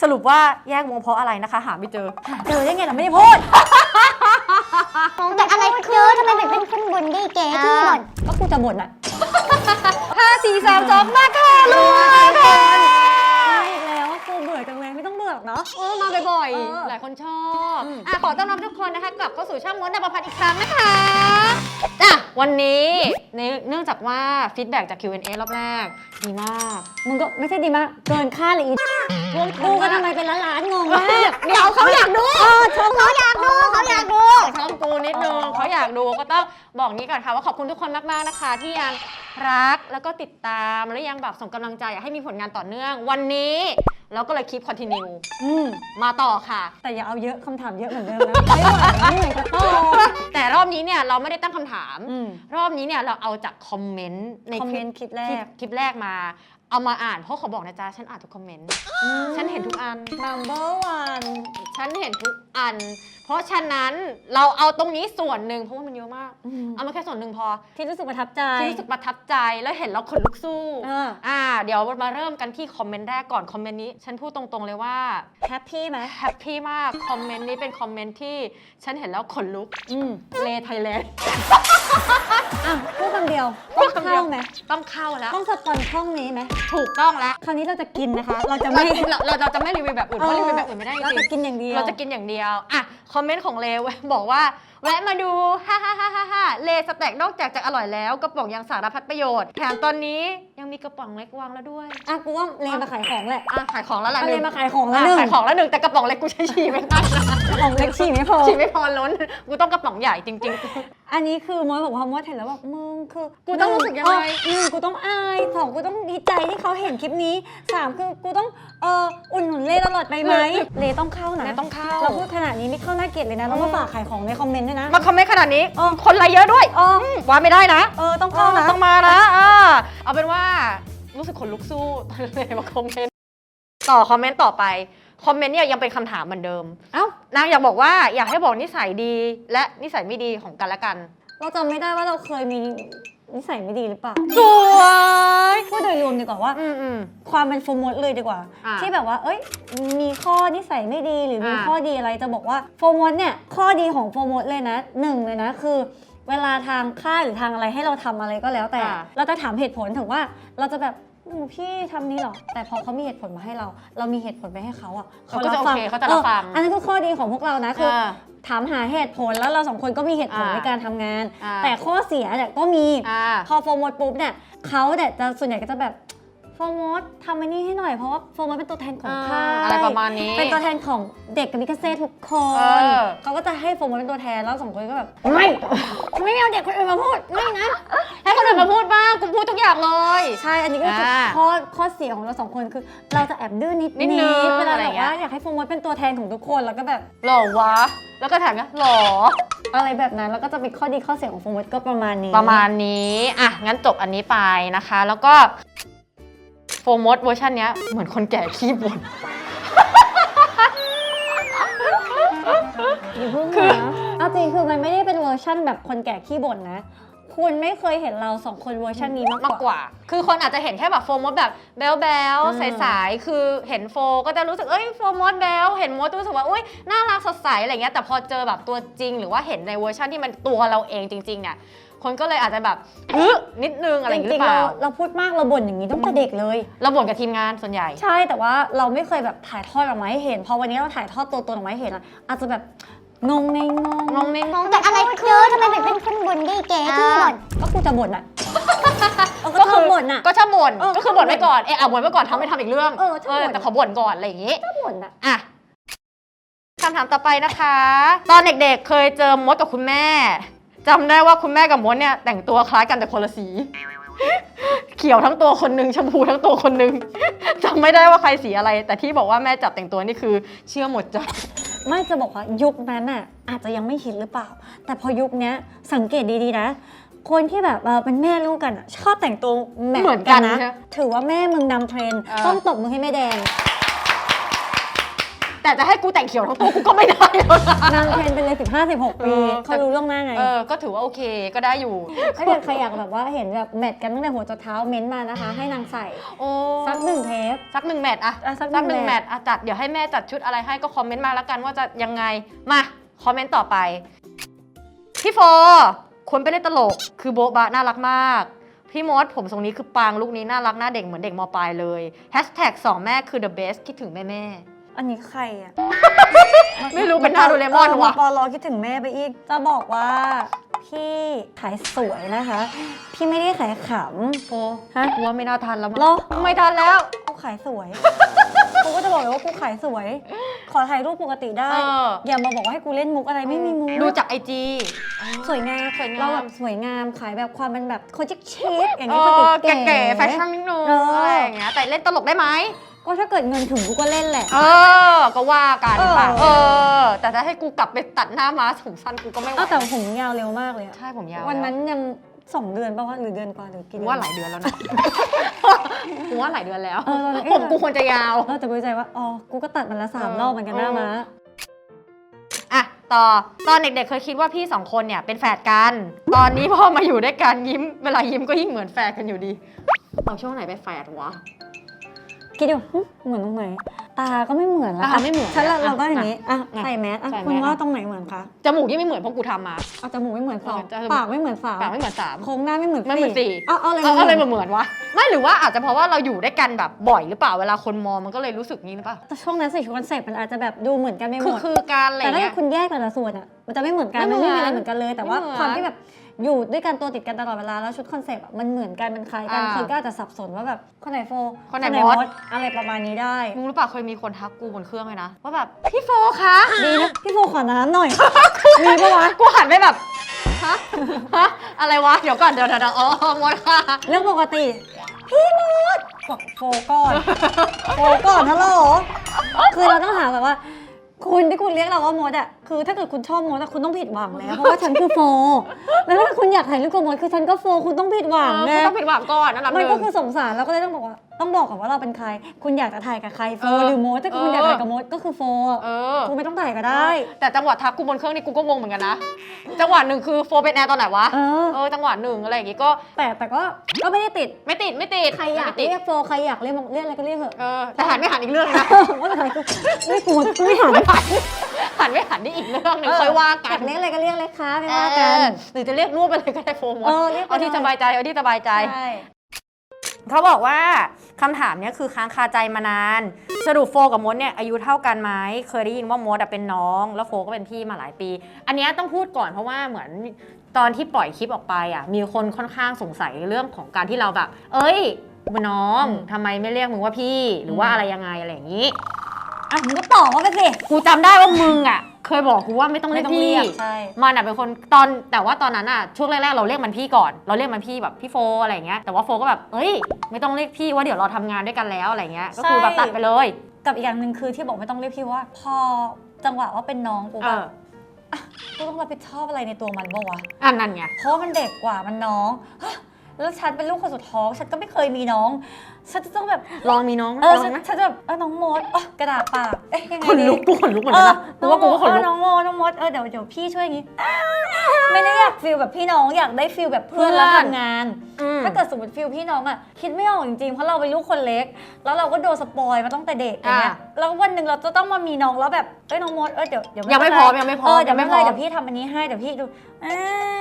สรุปว่าแยกวงเพราะอะไรนะคะ หาไม่เจอเจอได้ไงเราไม่ได้พูด แต่อะไรเจอทำไมเป็นเป็นคนบ่นดีเก๋ที่บ่นก็กูจะบ่นอะ ห้าสี่สามสองมาค่ะลูกค่ะ เบื่อหรอกเนาะ เออมาบ่อยเออ ๆ หลายคนชอบอืมอะขอต้อนรับทุกคนนะคะกลับเข้าสู่ช่องมดนภพัฒน์อีกครั้งนะคะอะวันนี้ในเนื่องจากว่าฟีดแบ็จาก Q&A รอบแรก ดีมาก มึงก็ไม่ใช่ดีมาก เกินค่าเลยอีพวกกูกันทำไมเป็นล้านๆงงมากเดี๋ยวเขาอยากดูเขาอยากดูเขาอยากดู ช่องกูนิดนึงเขาอยากดูก็ต้องบอกนี้ก่อนค่ะว่าขอบคุณทุกคนมากๆนะคะ ที่ยัง รักแล้วก็ติดตามและยังแบบส่งกำลังใจอยากให้มีผลงานต่อเนื่อง วันนี้เราก็เลยคลิปคอนติเนียอืมมาต่อค่ะ แต่อย่าเอาเยอะคำถามเยอะเหมือนเดิมนะไม่ไหวไม่ไหวจะโตแต่รอบนี้เนี่ยเราไม่ได้ตั้งคำถาม อืม รอบนี้เนี่ยเราเอาจากคอมเมนต์ในคอมเมนต์คลิปแรกคลิปแรกมา เอามาอ่านเพราะเขาบอกนะจ๊ะฉันอ่านทุกคอมเมนต์ ฉันเห็นทุกอัน number one ฉันเห็นทุกอัน เพราะฉะนั้นเราเอาตรงนี้ส่วนหนึ่งเพราะว่ามันเยอะมากอืมเอามาแค่ส่วนหนึ่งพอ ที่รู้สึกประทับใจ ที่รู้สึกประทับใจแล้วเห็นแล้วขนลุกสู้อ่าอ่า เดี๋ยวมาเริ่มกันที่คอมเมนต์แรกก่อนคอมเมนต์นี้ ฉันพูดตรงๆเลยว่าแฮปปี้ไหมแฮปปี้มากคอมเมนต์นี้เป็นคอมเมนต์ที่ฉันเห็นแล้วขนลุกอืมเลไทยแลนด์ อะพูดคำเดียวต้องเข้าไหมต้องเข้าแล้วต้องสปอนช่องนี้ไหมถูกต้องแล้ว คราวนี้เราจะกินนะคะ เราจะเราไม่เราเราเราจะไม่รีวิวแบบอื่นเพราะรีวิวแบบอื่นไม่ได้จเราริจะงกินอย่างเดียวเราจะกินอย่างเดียวอะคคอมเมนต์ของเลวบอกว่าแวะมาดูฮ่าฮ่าฮ่าฮ่าฮ่าเลสแต็กนอกจากจะอร่อยแล้วกระป๋องยังสารพัดประโยชน์แถมตอนนี้ยังมีกระป๋องเล็กวางแล้วด้วยอะกูว่าเลมาขายของแหละอะขายของแล้วล่ะเอาหเลนึ่งมาขายของแล้วอะหนึ่งขายของแล้วหนึ่งแต่กระป๋องเล็กกูใช้ฉี่ไม่ได้นะของเล็กฉี่ไม่พอ ฉี่ไม่พอล้นกูต้องกระป๋องใหญ่จริง อันนี้คือมดบอกว่ามดเห็นแล้วแบบมึงคือกูต้องรู้สึกยังไง หนึ่งกูต้องอายสองกูต้องดีใจที่เขาเห็นคลิปนี้สามคือกูต้องเอออุ่นหนุนเลตลอดไปไหมเลต้องเข้าๆนะเลต้องเข้า เราพูดขนาดนี้ไม่เข้าน่าเกลียดเลยนะเรามาฝากขายของในคอมเมนต์ด้วยนะ มาคอมเมนต์ขนาดนี้ เออ คนไลค์เยอะด้วยเออว่าไม่ได้นะ เออ ต้องเข้านะ ต้องมานะอ่าเอาเป็นว่ารู้สึกขนลุกสู้ตอนเลยมาคอมเมนต์ต่อคอมเมนต์ต่อไปคอมเมนต์เนี่ยยังเป็นคำถามเหมือนเดิม เอ้านางอยากบอกว่าอยากให้บอกนิสัยดีและนิสัยไม่ดีของกันและกัน เราจำไม่ได้ว่าเราเคยมีนิสัยไม่ดีหรือเปล่าสวยพูดโดยรวมดีกว่าว่า อืมอืม ความเป็นโฟร์มดเลยดีกว่า อ่าที่แบบว่า เอ้ย มีข้อนิสัยไม่ดีหรือมีอ่า ข้อดีอะไรจะบอกว่าโฟร์มดเนี่ย ข้อดีของโฟร์มดเลยนะหนึ่งเลยนะคือ เวลาทางค่ายหรือทางอะไรให้เราทำอะไรก็แล้วแต่ อ่า เราจะถามเหตุผลถึงว่าเราจะแบบหนูพี่ทำนี้เหรอ แต่พอเขามีเหตุผลมาให้เรา เรามีเหตุผลไปให้เขาอะเขาก็จะโอเคเขาจะรับฟังเอออันนั้นคือข้อดีของพวกเรานะคืออ่า ถามหาเหตุผลแล้วเราสองคนก็มีเหตุผลอ่าในการทำงาน อ่าแต่ข้อเสียเนี่ยก็มี อ่า พอโฟร์มดปุ๊บเนี่ยเขาเนี่ยจะส่วนใหญ่ก็จะแบบ โฟร์มดทำอันนี้ให้หน่อยเพราะว่าโฟร์มดเป็นตัวแทนของอ่าค่ายอะไรประมาณนี้เป็นตัวแทนของเด็กกับมิกาเซ่ทุกคเอนอเขาก็จะให้โฟร์มดเป็นตัวแทนแล้วสองคนก็แบบไม่ไม่เอาเด็กคนอื่นมาพูดไม่นะ ให้คนอื่นมาพูดบ้างกูพูดทุกอย่างเลย ใช่อันนี้ก็คืออ่าข้อข้อเสียของเราสองคนคือ เราจะแอบดื้อนิดนิดนึงเวลาอะไรแบบเงี้ย ว่าอยากให้โฟร์มดเป็นตัวแทนของทุกคนแล้วก็แบบหล่อวะ แล้วก็ถามกันหล่ออะไรแบบนั้นแล้วก็จะเป็นข้อดีข้อเสียของโฟร์มดก็ประมาณนี้ ประมาณนี้ อะ งั้นจบอันนี้ไปนะคะ แล้วก็โฟมดเวอร์ชันเนี้ยเหมือนคนแก่ขี้บ่นอย่าเพิ่งนะเอาจริงคือมันไม่ได้เป็นเวอร์ชั่นแบบคนแก่ขี้บ่นนะ คุณไม่เคยเห็นเราสองคนเวอร์ชันนี้มากมากกกว่า ว่า คือคนอาจจะเห็นแค่แบบโฟมดแบบแบลแบลอืม ใสๆคือเห็นโฟก็จะรู้สึกเอ้ยโฟมดแบลเห็นมดรู้สึกว่าอุ้ยน่ารักสดใสอะไรเงี้ยแต่พอเจอแบบตัวจริง หรือว่าเห็นในเวอร์ชันที่มันตัวเราเองจริง ๆ เนี่ย คนก็เลยอาจจะแบบอึะนิดนึงอะไรอย่างจงี้หริรืงอๆเปเราล่าเราพูดมากเราบ่นอย่างนี้ตั้งแต่เด็กเลย เราบ่นกับทีมงานส่วนใหญ่ ใช่แต่ว่าเราไม่เคยแบบถ่ายทอดออกมาให้เห็น พอวันนี้เราถ่ายทอดตัวตนออกมาให้เห็นอะอาจจะแบบ งงในงงงงเมงงงแต่อะไรเจอทำไมเป็นเป็นคนบ่นดีเก๋ที่บ่นก็กูจะบ่นอะเออก็ชอบบ่นอะก็ชอบบ่นเออก็คือบ่นไว้ก่อนเอะเอาบ่นไว้ก่อนทำไม่ทำอีกเรื่องเออชอบบ่นแต่ขอบ่นก่อนอะไรอย่างงี้ก็บ่นอะอะคำถามต่อไปนะคะ ตอนเด็กๆเคยเจอมดกับคุณแม่จำได้ว่าคุณแม่กับมดเนี่ยแต่งตัวคล้ายกันแต่คนละสี เขียวทั้งตัวคนหนึ่งชมพูทั้งตัวคนหนึ่งจำไม่ได้ว่าใครสีอะไร แต่ที่บอกว่าแม่จับแต่งตัวนี่คือ เชื่อหมดจ้ะ ไม่จะบอกว่ายุคนั้นอะอาจจะยังไม่ฮิตหรือเปล่า แต่พอยุคเนี้ยสังเกตดีๆนะ คนที่แบบเออเป็นแม่ลูกกันอะชอบแต่งตัวแมทเหมือนกันนะใช่ไหมถือว่าแม่มึงนำเทรนด์เออ ต้องตบมือให้แม่แดง แแต่จะให้กูแต่งเขียวทั้งตัวกูก็ไม่ได้แล้วนะนางเทรนไปเลย 15 16 ปีเออเขารู้เรื่องหน้าไงเออ ก็ถือว่าโอเคก็ได้อยู่ ถ้าเกิดใครอยากแบบว่าเห็นแบบแมทกันตั้งแต่หัวจนเท้าเม้นต์มานะคะ ให้นางใส่โอ้สักหนึ่งเทป สักหนึ่งแมตช์อะอะสักหนึ่งหนึ่งแมแมตตช์ช์อะจัดเดี๋ยวให้แม่จัดชุดอะไรให้ก็คอมเมนต์มาแล้วกันว่าจะยังไงมาคอมเมนต์ต่อไปพี่โฟควรไปเล่นตลกคือโบ๊ะบะน่ารักมาก พี่มดผมทรงนี้คือปังลูกนี้น่ารักหน้าเด็กเหมือนเด็กมปลายเลยแฮชแท็กสองแม่คือ the best คิดถึงแม่แม่ อันนี้ใครอะไม่รู้เป็นหน้าโดเรมอนวะปอลอคิดถึงแม่ไปอีก จะบอกว่าพี่ขายสวยนะคะ พี่ไม่ได้ขายขโฟฮะ กูว่าไม่น่าทันแล้วมั้งเหรอ ไม่ทันแล้วำกูขายสวย กูก็จะบอกเลยว่ากูขายสวย ขอถ่ายรูปปกติได้เออ อย่ามาบอกว่าให้กูเล่นมุกอะไรไม่มีมุกดูจากไอจี สวยงามสวยงาม เราแบบสวยงามขายแบบความเป็นแบบคนชิคชิคๆอย่างเอนี้คนอเก๋ๆแก่ๆแฟชั่นนิดนึงเออออะไรอย่างเงี้ยแต่เล่นตลกได้ไหม ก็ถ้าเกิดเงินถึงกูก็เล่นแหละ เออ ก็ว่ากันเออป่ะเออ แต่ถ้าให้กูกลับไปตัดหน้าม้าผมสั้นกูก็ไม่ไหวอ้าวแต่ผมยาวเร็วมากเลยอะใช่ผมยาววันนั้นแล้ยังสองเดือนป่าวะหรือเดือนกว่าหรือกี่กูเดือนว่าหลายเดือนแล้วนะ กูว่าหลายเดือนแล้วเออตอนนั้น ผมกูควรจะยาว เออแต่กูใจว่าอ๋อกูก็ตัดมันละสามเออรอบเหมือนกันหน้าเออ ม้าอะต่อตอนเด็กๆเคยคิดว่าพี่สองคนเนี่ยเป็นแฝดกัน ตอนนี้พอมาอยู่ด้วยกันยิ้ม เวลายิ้มก็ยิ่งเหมือนแฝดกันอยู่ดีเอาช่วงไหนเป็นแฝดวะ คิดอยู่หึเหมือนตรงไหน ตาก็ไม่เหมือนละตาไม่เหมือนฉันเราอะเราก็อย่างนี้อะอะใส่แมสอะใส่แมส คุณว่าตรงไหนเหมือนคะจมูกยิ่งไม่เหมือนเพราะกูทำมา เอาจมูกไม่เหมือนสองเออจมูก ปากไม่เหมือนสามปากไม่เหมือนสาม โครงหน้าไม่เหมือนไม่เหมือนสี่ เอาเอาอะไรเอาอะไรมามาเหมือนวะไม่หรือว่าอาจจะเพราะว่าเราอยู่ด้วยกันแบบบ่อยหรือเปล่าเวลาคนมองมันก็เลยรู้สึกงี้หรือเปล่าแต่ช่วงนั้นใส่ชุดคอนเซ็ปต์มันอาจจะแบบดูเหมือนกันไม่หคือมด คือการอะไรแต่ถ้าเงี้เกิยดคุณแยกแต่ละส่วนอะมันจะไม่เหมือนกันไม่มันเหมือนไม่มีอะไรเหมือนกันเลย แต่ว่าไม่เหมือน ความที่แบบ อยู่ด้วยกันตัวติดกันตลอดเวลาแล้วชุดคอนเซ็ปต์อะมันเหมือนกันมันคล้ายกันอ่าคนก็อาจจะสับสนว่าแบบคนไหนโฟคนไหนมด อะไรประมาณนี้ได้มึงรู้ป่ะเคยมีคนทักกูบนเครื่องเลยนะว่าแบบพี่โฟคะดีนะพี่โฟขอน้ำหน่อย มีปะวะ กูหันไปแบบฮะฮะอะไรวะเดี๋ยวก่อนเดี๋ยวเดี๋ยวเดี๋ยวอ๋อมดค่ะ เรื่องปกติ พี่มดบอกโฟก่อน โฟก่อนฮัลโหลคือเราต้องหาแบบว่า คุณที่คุณเรียกเราว่ามดอะคือถ้าเกิดคุณชอบมดอะคุณต้องผิดหวังแล้ว เพราะว่าฉันคือโฟ แล้วถ้าคุณอยากถ่ายรูปกับมดคือฉันก็โฟ คุณต้องผิดหวังเออนะกูต้องผิดหวังก่อนนั่นแหละมันหก็นึ่งคือสงสารเราก็เลยต้องบอกว่า ต้องบอกก่อนว่าเราเป็นใคร คุณอยากจะถ่ายกับใครโฟเออหรือมดถ้าคุณเออ อยากถ่ายกับมดก็คือโฟเออ คุณไม่ต้องถ่ายก็ได้ แต่จังหวะทักกูบนเครื่องนี่กูก็งงเหมือนกันนะ จังหวะหนึ่งคือโฟเป็นแอร์ตอนไหนวะ เออ เออ จังหวะหนึ่งอะไรอย่างงี้ก็แต่แต่ก็ก็ไม่ได้ติด ไม่ติดไม่ติดใครอยากไม่ติด เรียกโฟใครอยากเรียกมดเรียกอะไรก็เรียกเถอะ เออแต่หันไม่หันอีกเรื่องนะ ว่าอะไรกูไม่กลัวกูไม่หันหันไม่หันนี่อีกเรื่องหนึงเออค่อยว่ากัอยานกเรียกอะไรก็เรียกเลยค่ะไม่เอว่ากันอหรือจะเรียกรวบไปเลยก็ได้โฟมดเออเรียกไปเอาที่เลย สบายใจเอาที่สบายใจ ใช่ เขาบอกว่าคำถามเนี้ยคือค้างคาใจมานาน สรุปโฟกับมดเนี่ยอายุเท่ากันไหมเคยได้ยินว่ามดเป็นน้อง แล้วโฟก็เป็นพี่มาหลายปี อันนี้ต้องพูดก่อนเพราะว่าเหมือนตอนที่ปล่อยคลิปออกไปอะมีคนค่อนข้างสงสัยเรื่องของการที่เราแบบ เอ้ยมึงน้องทำไมไม่เรียกมึงว่าพี่ หรือว่าอะไรยังไงอะไรอย่างนี้ อะมึงก็ตอบว่าไปสิ กูจำได้ว่ามึงอะ เคยบอกกูว่าไม่ต้องเรียกพี่ ใช่ มันอะเป็นคนตอนแต่ว่าตอนนั้นอะช่วงแรกๆเราเรียกมันพี่ก่อน เราเรียกมันพี่แบบพี่โฟอะไรอย่างเงี้ยแต่ว่าโฟก็แบบเอ้ย ไม่ต้องเรียกพี่ว่าเดี๋ยวเราทำงานด้วยกันแล้วอะไรเงี้ยก็คือแบบตัดไปเลย กับอีกอย่างหนึ่งคือที่บอกไม่ต้องเรียกพี่ว่า พอจังหวะว่าเป็นน้องกูเอแบอบกูต้องรับผิดชอบอะไรในตัวมันบ้าวะ อันนั้นไงเพราะว่ามันเด็กกว่ามันน้องฮะ แล้วฉันเป็นลูกคนสุดท้อง ฉันก็ไม่เคยมีน้อง ฉันจะต้องแบบ ลองมีน้องเออลองฉันไหมฉันจะแบบเออน้องมดอ๋อกระดาษปากเอ๊ะยังไงขนดีลุกกูขนลุกเหมือนเอกันอนะกูว่ากูก็ขนลุก น้องโมน้องมดเออเดี๋ยวเดี๋ยวพี่ช่วยอย่างงี้อ้าไม่ได้อยากฟีลแบบพี่น้องอยากได้ฟีลแบบเพื่อนเพื่อน แล้วทำงาน อืม ถ้าเกิดสมมติฟิลพี่น้องอะคิดไม่ออกจริงๆเพราะเราเป็นลูกคนเล็ก แล้วเราก็โดนสปอยมาตั้งแต่เด็กอย่างเงี้ยอะแล้ววันหนึ่งเราจะต้องมามีน้องแล้วแบบเอ้ยน้องมดเออเดี๋ยวเดี๋ยวยังไม่เป็นพร้อมรยังไม่พร้อมเออเดี๋ยวไม่ยังเป็นไม่ไรพร้อม เดี๋ยวพี่ทำอันนี้ให้เดี๋ยวพี่ดูอ่า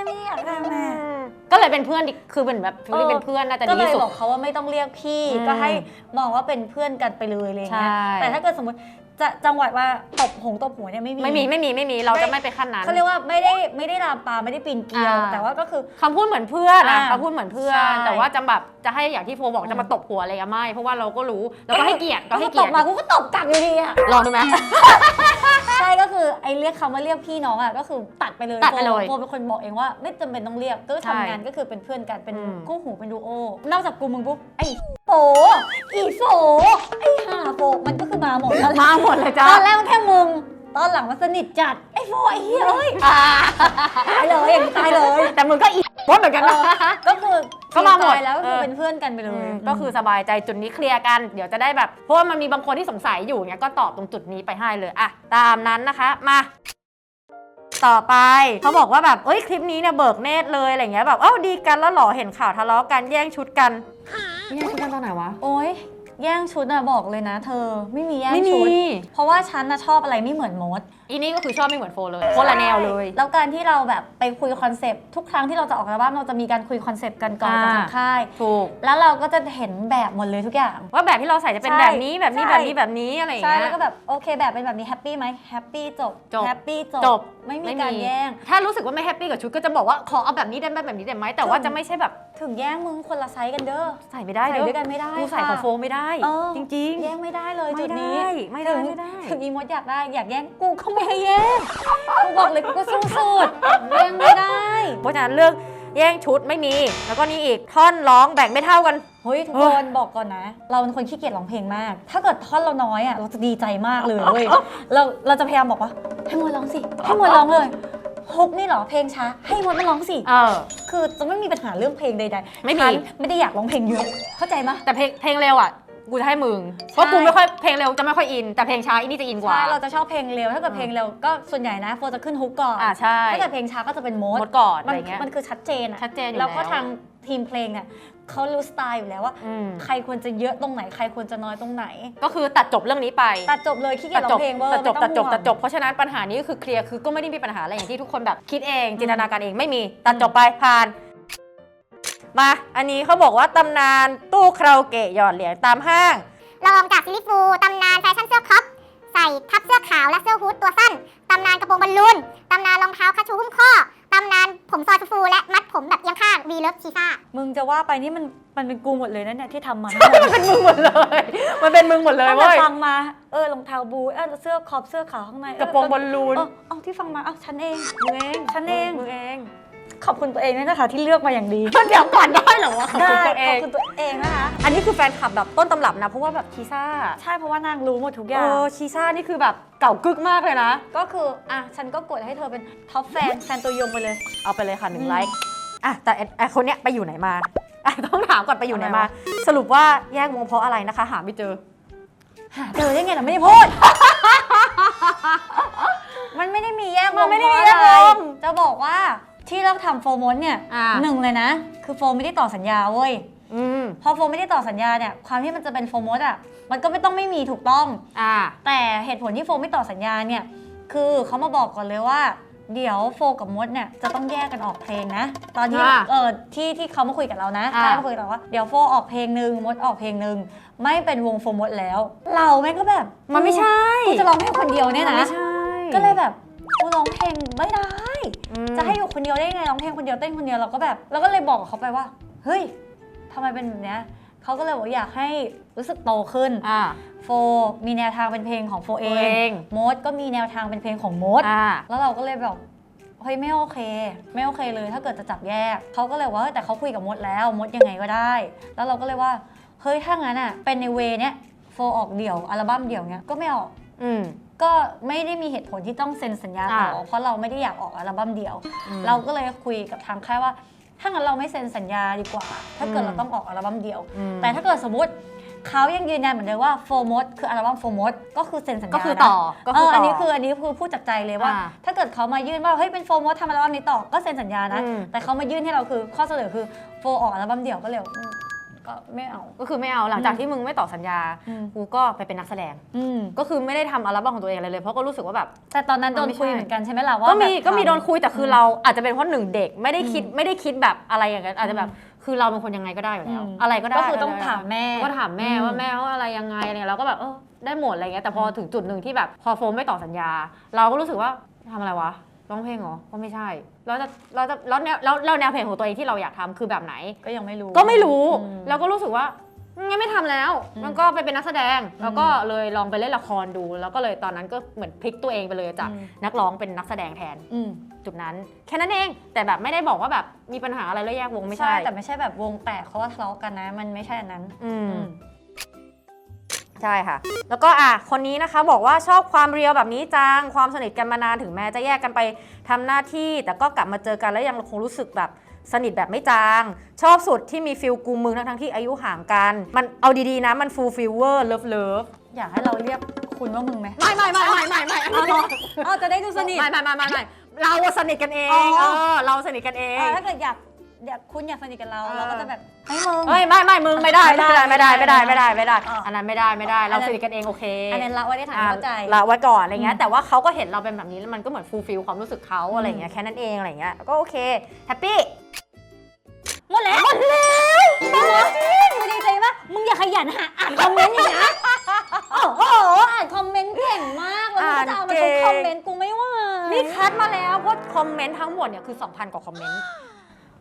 ไม่อยากทำอะ ก็เลยเป็นเพื่อนดิคือเป็นแบบฟิลลิ่งเป็นเพื่อนน่าจะก็ดีเลยที่สุด บอกเขาว่าไม่ต้องเรียกพี่ อืมก็ให้มองว่าเป็นเพื่อนกันไปเลยอะไรเงี้ย ใช่ แต่ถ้าเกิดสมมติจะจังหวัดว่าตบหงตบหัวเนี่ยไม่มี ไม่มีไม่มีไม่มีเราจะไม่ไปขั้นนั้น เขาเรียกว่าไม่ได้ไม่ได้ลามปามไม่ได้ปีนเกลียว อ่า แต่ว่าก็คือ คำพูดเหมือนเพื่อนอะอ่าคำพูดเหมือนเพื่อน ใช่ แต่ว่าจะแบบจะให้อย่างที่โฟบอกจะมาตบหัวอะไรอะไม่ เพราะว่าเราก็รู้แล้วก็ให้เกียรติก็ให้ตเกียรบติมากูก็ตบกลับอยู่ดีอะลองดูไหม ใช่ก็คือไอ้เรียกคำว่าเรียกพี่น้องอะก็คือตัดไปเลยตัดไปเลยโฟโฟเป็นคนบอกเองว่าไม่จำเป็นต้องเรียกก็ใช่ทำงานก็คือเป็นเพื่อนกันเป็นอืม คู่หูเป็นดูโอนอกจากกูมึงปุ๊บไอ้โฟอีโฟไอ้ห่าโฟมันก็คือมาหมดแล้วมาหมดเลยจ้าตอนแรกมันแค่มึง ตอนหลังมันสนิทจัด ไอ้โฟไอ้เหี้ยเอ้ยอ่าตายเลยอย่างนี้ตายเลย แต่มึงก็อี มดเหมือนกันนะ ก็คือก็มาหมดเคลียร์ใจแล้วก็คือเออเป็นเพื่อนกันไปเลอืยมก็คือสบายใจจุดนี้เคลียร์กัน เดี๋ยวจะได้แบบ เพราะว่ามันมีบางคนที่สงสัยอยู่เนี้ยก็ตอบตรงจุดนี้ไปให้เลยอะตามนั้นนะคะมาต่อไปเขาบอกว่าแบบเอ้ยคลิปนี้เนี่ยเบิกเนตรเลยอะไรเงี้ยแบบเอ้าดีกันแล้วเหรอเห็นข่าวทะเลาะกันแย่งชุดกันแย่งชุดกันตอนไหนวะโอ๊ย แย่งชุดอะบอกเลยนะเธอไม่มีแย่งไม่มี ชุด เพราะว่าฉันนะชอบอะไรไม่เหมือนมด อีนี่ก็คือชอบไม่เหมือนโฟเลยคนละแนวเลย แล้วการที่เราแบบไปคุยคอนเซปต์ทุกครั้งที่เราจะออกอัลบั้มเราจะมีการคุยคอนเซปต์กันก่อนกับอ่าทางค่าย ถูก แล้วเราก็จะเห็นแบบหมดเลยทุกอย่าง ว่าแบบที่เราใส่จะเป็นใช่แบบนี้แบบนี้ใช่ แบบนี้แบบนี้อะไรอย่างใช่เงี้ยแล้วก็แบบโอเคแบบเป็นแบบนี้แฮปปี้ไหมแฮปปี้จบจบแฮปปี้จบจบไม่มี การแย่ง ถ้ารู้สึกว่าไม่แฮปปี้กับชุดก็จะบอกว่าขอเอาแบบนี้ได้ไหมแบบนี้ได้ไหมแต่ว่าถูกจะไม่ใช่แบบถึงแย่งมึงคนละไซส์กันเด้อ ใส่ไม่ได้ใส่เด้อด้วยกันไม่ได้กูใส่ค่ะของโฟไม่ได้ เออ จริงแย่งไม่ได้เลยไม่จุดนี้ได้ไม่ได้ถึงไม่ได้ ถึงอีมดอยากได้อยากแย่งกูก็ไม่ให้แย่งกูบอกเลยกูก็สู้สุดแย่งไม่ได้ๆเพราะฉะนั้นเรื่องแย่งชุดไม่มี แล้วก็นี่อีกท่อนร้องแบ่งไม่เท่ากัน เฮ้ยทุกคนบอกก่อนนะ เราเป็นคนขี้เกียจร้องเพลงมาก ถ้าเกิดท่อนเราน้อยอะเราจะดีใจมากเลยเว้ยเราเราจะพยายามบอกว่าให้มดร้องสิให้มดร้องเลย ฮุกนี่เหรอเพลงช้า ให้มดมาร้องสิ เออ คือจะไม่มีปัญหาเรื่องเพลงใดๆไม่มี ฉันไม่ได้อยากร้องเพลงเยอะ เข้าใจไหมแต่เพลงเพลงเร็วอะ กูจะให้มึง เพราะกูไม่ค่อยเพลงเร็วจะไม่ค่อยอิน แต่เพลงช้าอีนี่จะอินกว่า ใช่ เราจะชอบเพลงเร็ว ถ้าเกิดเพลงเร็วก็ส่วนใหญ่นะโฟจะขึ้นฮุกก่อน อ่าใช่ถ้าเกิดเพลงช้าก็จะเป็นโมด หมดก่อนมัอะไรเงี้ย มันคือชัดเจนอะชัดเจนอยู่แล้วก็แล้ว ทางทีมเพลงเนี่ย เขารู้สไตล์อยู่แล้วว่า อืมใครควรจะเยอะตรงไหน ใครควรจะน้อยตรงไหน ก็คือตัดจบเรื่องนี้ไป ตัดจบเลยขี้เกียตัจดร้จอบงเพลงเวอร์ตัดจบไม่ตัต้ดองจบห่วงตัดจบ เพราะฉะนั้นปัญหานี้ก็คือเคลียร์คือก็ไม่ได้มีปัญหาอะไรอย่างที่ทุกคนแบบคิดเองจินตนาการเองไม่มีตัดจบไปผ่าน มาอันนี้เขาบอกว่าตำนานตู้คาราโอเกะหยอดเหรียญตามห้าง ลองจากซิลิฟูตำนานแฟชั่นเสื้อครอปใส่ทับเสื้อขาวและเสื้อฮูดตัวสั้น ตำนานกระโปรงบอลลูน ตำนานรองเท้าคัชชูหุ้มข้อ ตำนานผมซอยฟูๆและมัดผมแบบเอียงข้างวีเลิฟชีซ่า มึงจะว่าไปนี่มันมันเป็นกูหมดเลยนะเนี่ยที่ทำมามันเป็นมึงหมดเลย มันเป็นมึงหมดเลยตั้งแต่เว้ย ฟังมา เออรองเท้าบูทเออเสื้อครอปเสื้อขาวข้างในเออกระโปรงบอลลูน เออเอาที่ฟังมาเอาฉันเองมึงเองฉันเอง มึงเอง ขอบคุณตัวเองด้วยนะคะที่เลือกมาอย่างดี เดี๋ยวก่อนได้เหรอวะได้ตัวเอขอบง คุณตัวเองนะคะ อันนี้คือแฟนคลับแบบต้นตำรับนะ เพราะว่าแบบชีซ่าใช่เพราะว่านางรู้หมดทุกอเอย่าง อชีซ่านี่คือแบบเก่ากึกมากเลยนะ ก็คืออะฉันก็กดให้เธอเป็นท็อปแฟนแฟนตัวยงไปเลย เอาไปเลยค่ะหนึ่อืงมไลค์อะแต่ไอ้ไอ้คนเนี้ยไปอยู่ไหนมาอะต้องถามก่อนไปอยู่ไหนทำไมมาวะสรุปว่าแยกวงเพราะอะไรนะคะ หาไม่เจอ หาเจอได้ไงล่ะไม่ได้พูด มันไม่ได้มีแยกวงมันไม่ได้มีเพราะแยกวงอะไรจะบอกว่า ที่เราทำโฟร์มนเนี่ยอ่า หนึ่งเลยนะ คือโฟร์ไม่ได้ต่อสัญญาเว้ย อืมพอโฟร์ไม่ได้ต่อสัญญาเนี่ยความที่มันจะเป็นโฟร์มดอะมันก็ไม่ต้องไม่มีถูกต้อง อ่า แต่เหตุผลที่โฟร์ไม่ต่อสัญญาเนี่ย คือเขามาบอกก่อนเลยว่า เดี๋ยวโฟร์กับมดเนี่ยจะต้องแยกกันออกเพลงนะ ตอนที่อ่าเออที่ที่เขามาคุยกับเรานะอ่าเขามาคุยกับเราว่าเดี๋ยวโฟร์ออกเพลงหนึ่งมดออกเพลงหนึ่งไม่เป็นวงโฟร์มดแล้ว เราแม่งก็แบบมันไม่ใช่กูจะร้องเพลงคนเดียวเนี่ยมันะ ไม่ใช่ก็เลยแบบกูร้องเพลงไม่ได้อืม จะให้อยู่คนเดียวได้ยังไงร้องเพลงคนเดียวเต้นคนเดียวเราก็แบบเราก็เลยบอกกับเขาไปว่า เฮ้ยทำไมเป็นแบบเนี้ยเขาก็เลยบอกอยากให้รู้สึกโตขึ้นอ่า โฟมีแนวทางเป็นเพลงของโฟเอตัวเองงมดก็มีแนวทางเป็นเพลงของมดอ่า แล้วเราก็เลยแบบเฮ้ยไม่โอเค ไม่โอเคเลยถ้าเกิดจะจับแยกเขาก็เลยว่าเฮ้ยแต่เขาคุยกับมดแล้วมดยังไงก็ได้ แล้วเราก็เลยว่าเฮ้ยถ้างั้นอะเป็นในเวเนี้ยโฟออกเดี่ยวอัลบั้มเดี่ยวเนี้ยก็ไม่ออก อืม ก็ไม่ได้มีเหตุผลที่ต้องเซ็นสัญญาต่อ อ่า เพราะเราไม่ได้อยากออกอัลบั้มเดี่ยวอืมเราก็เลยคุยกับทางค่ายว่า ถ้างั้นเราไม่เซ็นสัญญาดีกว่า ถ้าเกิดอืมเราต้องออกอัลบั้มเดี่ยว อืม แต่ถ้าเกิดสมมติเขายังยืนยันเหมือนเดิมว่าโฟมดคืออัลบั้มโฟมดก็คือเซ็นสัญญาก็คือนะต่อก็เอคืออต่อัอนอันี้คืออันนี้คือพูดจากใจเลยว่า อ่าถ้าเกิดเขามายื่นว่าเฮ้ยเป็นโฟมดทำอัลบั้มนี้ต่อก็เซ็นสัญญานะ อืม แต่เขามายื่นให้เราคือข้อเสนอคือโฟออกอัลบั้มเดี่ยวก็เลยอืม ก็ไม่เอา ก็คือไม่เอาหลังจากที่มึงไม่ต่อสัญญาอืมกูก็ไปเป็นนักแสดงอืมก็คือไม่ได้ทำอัลบั้มของตัวเองอะไรเลย เพราะก็รู้สึกว่าแบบแต่ตอนนั้นโดมันนไม่คุยใช่เหมือนกันใช่ไหมล่ะว่าก็มีแบบก็มีทำโดนคุยแต่คือมเราอาจจะเป็นเพราะหนึ่งเด็กไม่ได้คิดอืมไม่ได้คิดแบบอะไรอย่างนั้นอาจจะแบบคือเราเป็นคนยังไงก็ได้อยู่แล้วอืมอะไรก็ได้ก็คือต้องถามแม่ก็ถามแม่อืมว่าแม่ว่าอะไรยังไงอะไรเงี้ยเราก็แบบเออได้หมดอะไรเงี้ยแต่พอถึงจุดหนึ่งที่แบบพอโฟมไม่ต่อสัญญา เราก็รู้สึกว่าทำอะไรวะ ร้องเพลงเหรอ ก็ไม่ใช่ เราจะเราจะแล้วแนวแล้วแล้วแนวเพลงของตัวเองที่เราอยากทำคือแบบไหน ก็ยังไม่รู้ ก็ไม่รู้ อืมแล้วก็รู้สึกว่างั้นไม่ทำแล้ว อืมมันก็ไปเป็นนักแสดง แล้วก็เลยลองไปเล่นละครดู แล้วก็เลยตอนนั้นก็เหมือนพลิกตัวเองไปเลยจากอืม นักร้องเป็นนักแสดงแทน อืมจุดนั้น แค่นั้นเอง แต่แบบไม่ได้บอกว่าแบบมีปัญหาอะไรแล้วแยกวงไม่ใช่ แต่ไม่ใช่แบบวงแตกเพราะว่าทะเลาะกันนะ มันไม่ใช่อันนั้น อืม อืม ใช่ค่ะ แล้วก็อะคนนี้นะคะบอกว่าชอบความเรียวแบบนี้จัง ความสนิทกันมานานถึงแม้จะแยกกันไปทำหน้าที่ แต่ก็กลับมาเจอกันแล้วยังคงรู้สึกแบบสนิทแบบไม่จาง ชอบสุดที่มีฟิลกูมึงทั้งทั้งๆที่อายุห่างกัน มันเอาดีๆนะมันฟูลฟิลเวอร์เลิฟเลิฟอยากให้เราเรียกคุณว่ามึงไหมไม่ไม่ไม่ไม่ไม่ไม่เอาเหรอเอาจะได้ดูสนิทไม่ไม่ไม่ไม่ไม่เราอะสนิทกันเองอ๋อเออเราสนิทกันเองเออถ้าเกิดอยาก อยากคุณอยากสนิทกับเราเออเราก็จะแบบเฮ้ยมึง เฮ้ยไม่ไม่มึงไม่ได้ไม่ได้ไม่ได้ไม่ได้ไม่ได้ไม่ได้อะอันนั้นไม่ได้ไม่ได้เราอันนั้นสนิทกันเองโอเคอันนั้นละไว้ได้ฐานเข้าใจละไว้ก่อนอะไรเงี้อืยมแต่ว่าเขาก็เห็นเราเป็นแบบนี้แล้วมันก็เหมือนฟูลฟิลความรู้สึกเขาอะไรเงี้ยแค่นั้นเองอะไรเงี้ยก็โอเคแฮปปี้หมดแล้วหมดแล้วหมดแล้วมึงดีใจปะมึงอย่าขยันหาอ่านคอมเมนต์อย่างนะโอ้โหอ่านคอมเมนต์เก่งมากแล้วมึงก็จะเอามาทุกคอมเมนต์กูไม่ไหวนี่คัดมาแล้วเพราะคอมเมนต์ทั้งหมดเนี่ยคือ 2,000 กว่าคอมเมนต์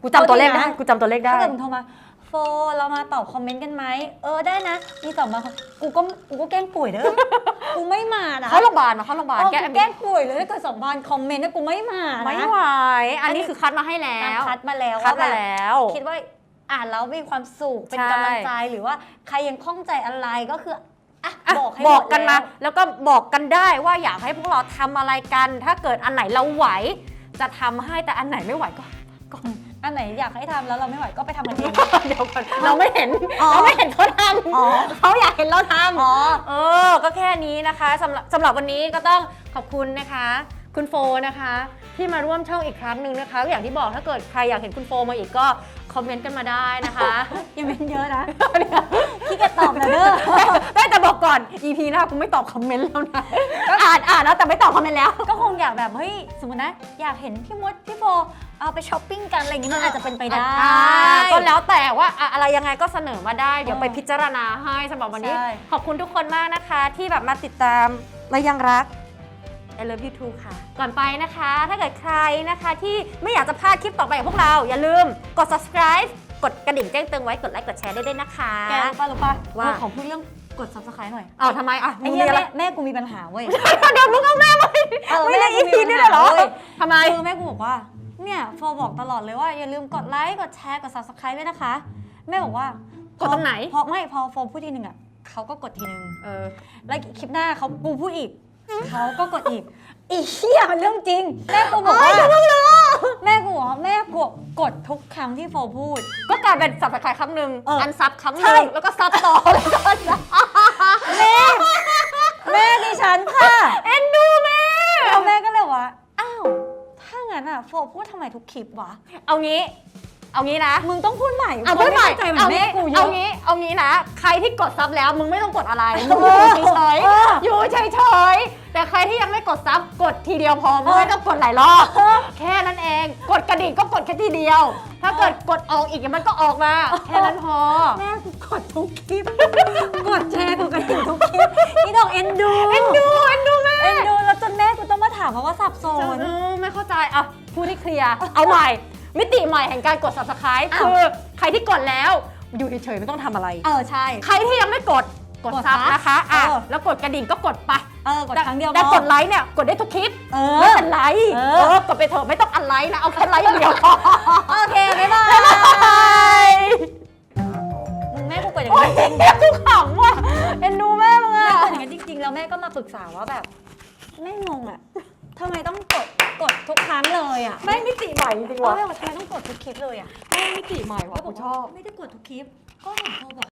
กูจำตัวเลขได้ กูจำตัวเลขได้ ถ้าเกิดมึงโทรมาโฟเรามาตอบคอมเมนต์กันไหมเออได้นะ มีตอบมากูก็กูก็แกล้งป่วยเด้อกูไม่มานะเขาโรงพยาบาลมาเข้าโรงพยาบาลเออแก้กูแกล้งป่วยเลยถ้าเกิดสองพันคอมเมนต์นะกูไม่มานะไม่ไหว อันนี้คือคัดมาให้แล้การวคัดมาแล้วคัดว่าแบมาบแล้ว คิดว่าอ่านแล้วมีความสุขเป็นใช่กำลังใจหรือว่าใครยังข้องใจอะไรก็คืออะอะบอกให้บอกหดกันมาแล้วแล้วก็บอกกันได้ว่าอยากให้พวกเราทำอะไรกัน ถ้าเกิดอันไหนเราไหว จะทำให้แต่อันไหนไม่ไหวก็ก็ อันไหนอยากให้ทำแล้วเราไม่ไหวก็ไปทำกันเอง เดี๋ยวก่อนเราไม่เห็นอ๋อเราไม่เห็นเขาทอ๋อำเขาอยากเห็นเราทำ อ๋อ เออ ก็แค่นี้นะคะสำหรับสำหรับวันนี้ก็ต้องขอบคุณนะคะ คุณโฟนะคะ ที่มาร่วมช่องอีกครั้งหนึ่งนะคะอย่างที่บอกถ้าเกิดใครอยากเห็นคุณโฟมาอีกก็คอมเมนต์กันมาได้นะคะยังเป็นเยอะนะขี้เกียจตอบนะเด้อ ได้แต่บอกก่อน EP หน้ากูไม่ตอบคอมเมนต์แล้วนะอ่านอ่านแล้วแต่ไม่ตอบคอมเมนต์แล้ว ก็คงอยากแบบเฮ้ยสมมตินะ อยากเห็นพี่มดพี่โบ เอาไปช้อปปิ้งกันอะไรอย่างงี้มันอาจจะเป็นไปได้ อ่าก็แล้วแต่ว่าอะอะไรยังไงก็เสนอมาได้ เดี๋ยวเออไปพิจารณาให้สำหรับวันนี้ ใช่ ขอบคุณทุกคนมากนะคะ ที่แบบมาติดตามและยังรัก I love you too ค่ะ ก่อนไปนะคะ ถ้าเกิดใครนะคะที่ไม่อยากจะพลาดคลิปต่อไปกับพวกเรา อย่าลืมกด subscribe กดกระดิ่งแจ้งเตือนไว้กดไลค์กดแชร์ได้ด้วยนะคะ แกรู้ป่ะรู้ป่ะว่า เออขอพูดเรื่องกด subscribe หน่อยอ้าวทำไมอะไอ้มึงเหี้มียอะไร แม่แม่กูมีปัญหาเว้ย เดี๋ยวมึงเอาแม่มาเออไม่ได้แม่ EP กูมีนี่ปัญเลยเหรอว้ย ทำไม คือแม่กูบอกว่า เนี่ยโฟบอกตลอดเลยว่าอย่าลืมกดไลค์กดแชร์กด subscribe ด้วยนะคะ แม่บอกว่ากดตรงไหน พอไม่พอโฟพูดทีหนึ่งอะเขาก็กดทีหนึ่งเออ แล้วคลิปหน้าเขากูพูดอีกเขาก็กดอีกอีเหี้ยมันเรื่องจริง แม่กูบอกว่าแม่กูบอกว่าแม่กูกดทุกครั้งที่โฟพูด ก็กลายเป็นสับสไครครั้งหนึ่งเอออัอันซับครั้งหใช่ นึ่งแล้วก็ซับต่อแล้วก็ซับแม่ แม่ดิฉันค่ะ เอ็นดูแม่ แล้วแม่ โฟพูดทำไมทุกคลิปวะ เอางี้ เอางี้นะ มึงต้องพูดใหม่เอาพูดใหม่คนไเข้าใจเหมือเอานแม่งี้กูเยเอาอะ งี้ เอางี้นะ ใครที่กดซับแล้ว มึงไม่ต้องกดอะไร มึงเออยู่อเฉยเออๆอยู่เฉยๆแต่ใครที่ยังไม่กดซับ กดทีเดียวพอ มึงเออไม่ต้องกดหลายรอบ แค่นั้นเอง กดกระดิ่งก็กดแค่ทีเดียว ถ้าเกิดกดออกอีกเดี๋ยวมันก็ออกมา แค่นั้นพอ แม่กูกดทุกคลิป กดแชร์กดกระดิ่งทุกคลิปนี่ดอกเอ็นดู เอ็นดู เอ็นดูแม่ เอ็นดูาถามเพราะว่าสับสนเออไม่เข้าใจอะพูดให้เคลียร์ เอาใหม่ มิติใหม่แห่งการกด subscribe อ้าว คือใครที่กดแล้วอยู่เฉยๆไม่ต้องทำอะไร เออ ใช่ ใครที่ยังไม่กดกดกดซับซับนะคะอะเออ แล้วกดกระดิ่งก็กดไปเออกดครั้งเดียวแต่พอกดไลค์เนี่ยกดได้ทุกคลิปเอไม่อ เป็นไรเอเอออกดไปเถอะไม่ต้องอันไลค์นะเอาแค่ไลค์อย่างเดียวพอโอเคบ๊ายบายบ๊ายบายมึงแม่กูกดอย่างโอ้ยนี้จริงเหี้ยกูขำว่ะเอ็นดูแม่มึงแม่อะ กดอย่างนี้จริงๆแล้วแม่ก็มาปรึกษาว่าแบบแม่งงอะ ทำไมต้องกดกดทุกครั้งเลยอะแม่งมิติใหม่จริงเออว่ะแม่บอกทำไมต้องกดทุกคลิปเลยอะแม่งมิติใหม่ว่ะแล้วบกูอกชว่าอบ ไม่ได้กดทุกคลิป ก็เห็นโทรบอก